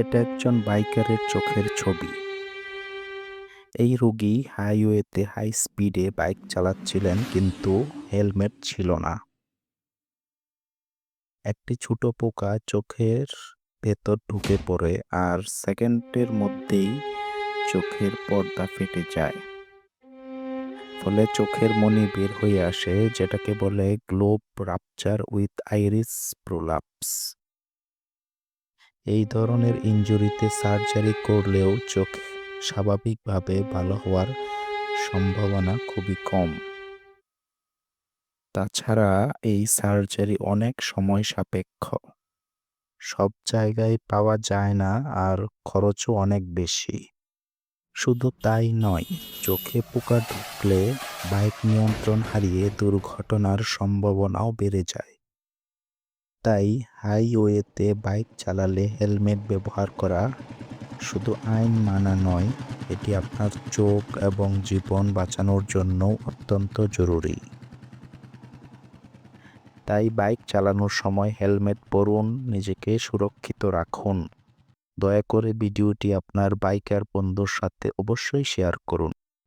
এটা একজন বাইকারের চোখের ছবি। এই রোগী হাইওয়েতে হাই স্পিডে বাইক চালাচ্ছিলেন কিন্তু হেলমেট ছিল না। একটি ছোট পোকা চোখের ভেতর ঢুকে পড়ে আর সেকেন্ডের মধ্যেই চোখের পর্দা ফেটে যায়। ফলে চোখের মনি বের হয়ে আসে, যেটাকে বলে globe rupture with iris prolapse. এই ধরনের ইনজুরিতে সার্জারি করলেও চোখ স্বাভাবিকভাবে ভালো হওয়ার সম্ভাবনা খুবই কম। তাছাড়া এই সার্জারি অনেক সময় সাপেক্ষ। সব জায়গায় পাওয়া যায় না আর খরচও অনেক বেশি। শুধু তাই নয়, চোখে পোকা ঢুকলে বাইক নিয়ন্ত্রণ হারিয়ে দুর্ঘটনার সম্ভাবনাও বেড়ে যায়। তাই হাইওয়েতে বাইক চালালে হেলমেট ব্যবহার করা শুধু আইন মানা নয়, এটি আপনার চোখ এবং জীবন বাঁচানোর জন্য অত্যন্ত জরুরি। তাই বাইক চালানোর সময় হেলমেট পরুন, নিজেকে সুরক্ষিত রাখুন। দয়া করে ভিডিওটি আপনার বাইকার বন্ধুর সাথে অবশ্যই শেয়ার করুন।